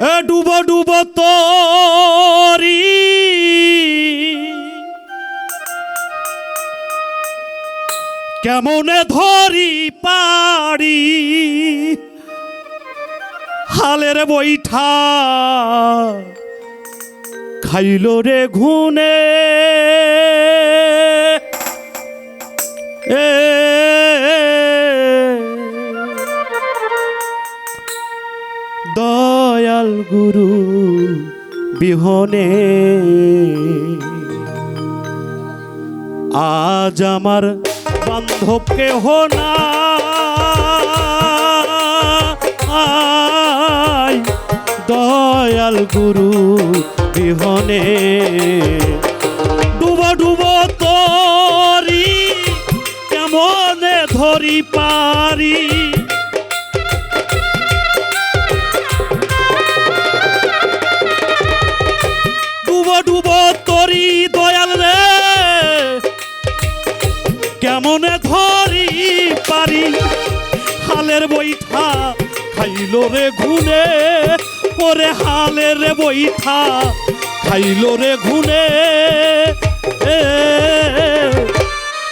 ডুব ডুব তরি। কেমনে ধরি পারি হালের বৈঠা খাইল রে ঘুনে এ গুরু বিহনে। আজ আমার বান্ধব কেহ না। দয়াল গুরু বিহনে। ডুব ডুব তরি, কেমনে ধরি পারি? তরি দয়াল রে। কেমনে ধরি পারি? হালের বৈঠা খাইল রে ঘুনে। ওরে হালের বৈঠা খাইল রে ঘুনে।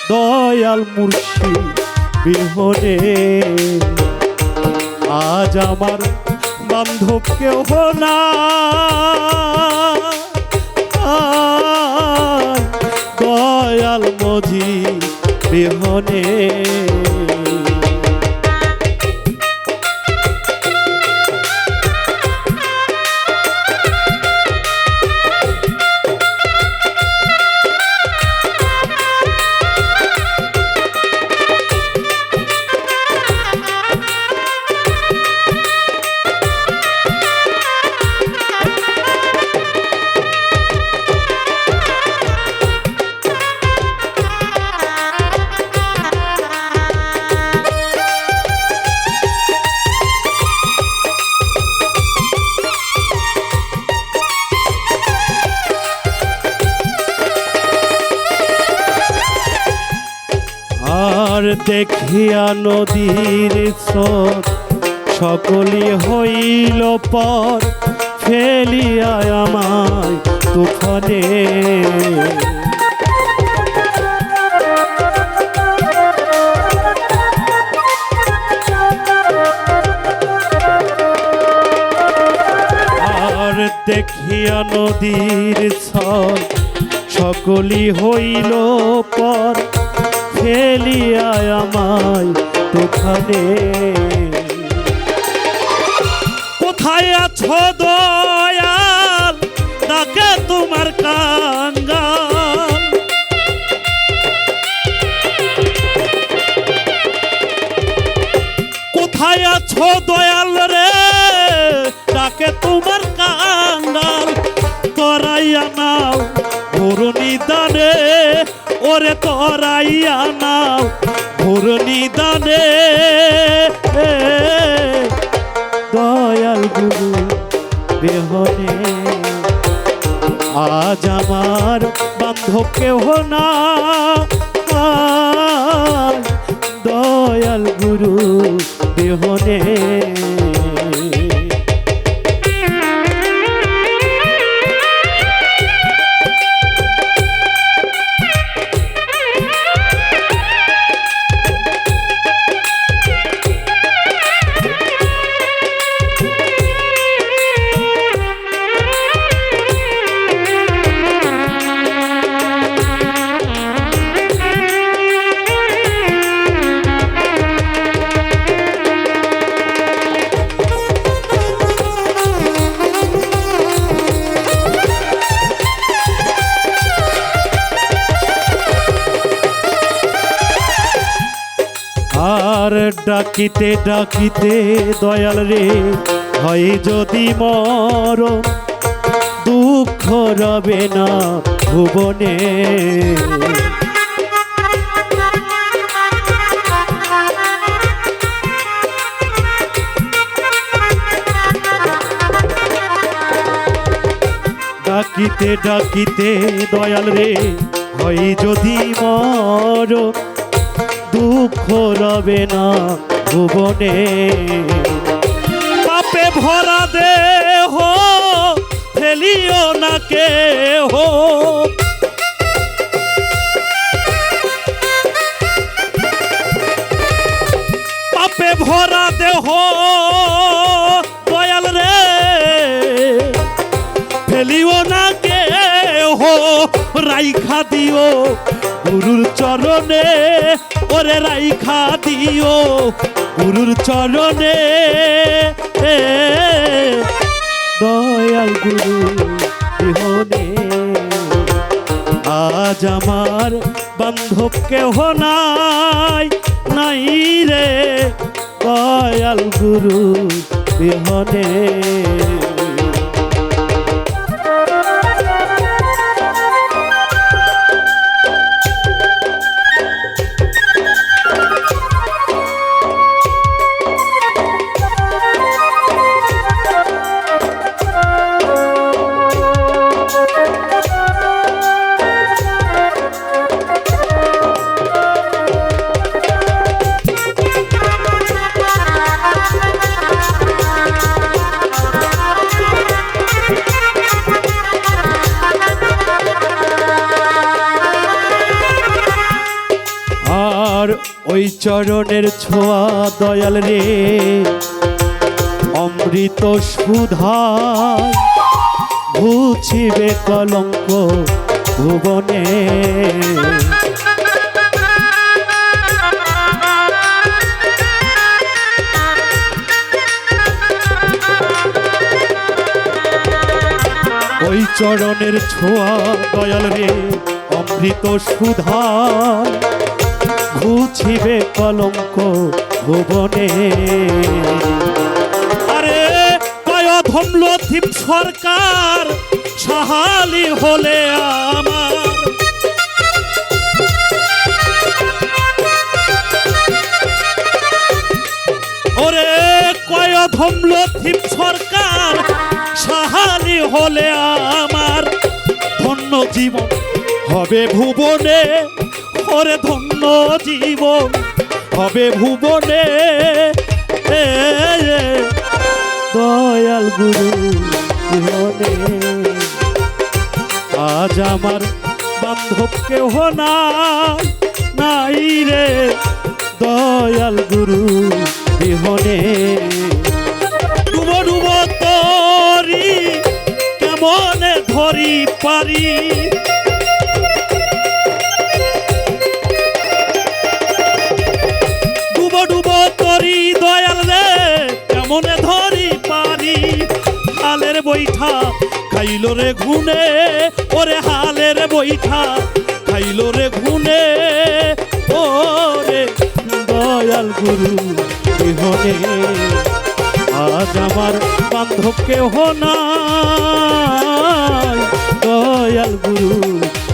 দয়াল মুর্শি বিহনে। আজ আমার বান্ধব কেউ না। দয়াল মধি বিহনে দেখিয়া নদীর স্রোত, সকলি হইল পর ফেলিয়া আমায় তুফানে। আর দেখিয়া নদীর ছল সকলি হইল পর ফেলিয়া আমায় তুফানে কোথায় আছো দয়াল? তাকে তোমার কাঙ্গাল। কোথায় আছো দয়াল রে? তাকে তোমার কাঙ্গাল। করাইয়া নাও ওরে করাইয়া নাও ঘূর্ণি দানে দয়াল গুরু বেহনে আজ আমার বান্ধব কেহ না দয়াল গুরু বেহনে আর ডাকিতে ডাকিতে দয়াল রে, হয় যদি মর দুঃখ রবে না ভুবনে। ডাকিতে ডাকিতে দয়াল রে, হয় যদি মর দুঃখ রবে না ভুবনে। পাপে ভরা দেহ ফেলিও না কে হো পাপে ভরা দেহ দয়াল রে, ফেলিও না কে হো রাইখা দিও গুরুর চরণে ওরে রাইখা দিও গুরুর চরণে। দয়াল গুরু বিহনে আজ আমার বান্ধব কেহ নাই নাই রে দয়াল গুরু বিহনে চরণের ছোঁয়া দয়াল রে। অমৃত সুধা ঘুছিবে কলঙ্ক ভুবনে। ওই চরণের ছোঁয়া দয়াল রে, অমৃত সুধা ঘুছিবে কলঙ্ক ভুবনে আরে কয় ধমল থিপ সরকার, সাহালি হলে আমার। ওরে কয় ধমল থিপ সরকার, সাহালি হলে আমার। ধন্য জীবন হবে ভুবনে। ওরে ধন্য জীবন হবে ভুবনে। দয়াল গুরু আজ আমার বান্ধব কেহ নাই নাই রে দয়াল গুরু বিহনে ডুব ডুব তরি, কেমনে ধরি পারি? বৈঠা। খাইল রে ঘুনে ওরে হালের বৈঠা। খাইল রে ঘুনে ওরে দয়াল গুরু বিহনে আজ আমার বান্ধব কেহ নাই। দয়াল গুরু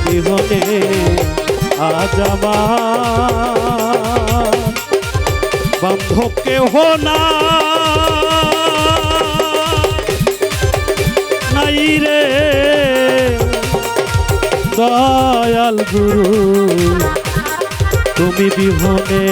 বিহনে আজ আমার বান্ধব কেহ নাই রে দয়াল গুরু তুমি বিহনে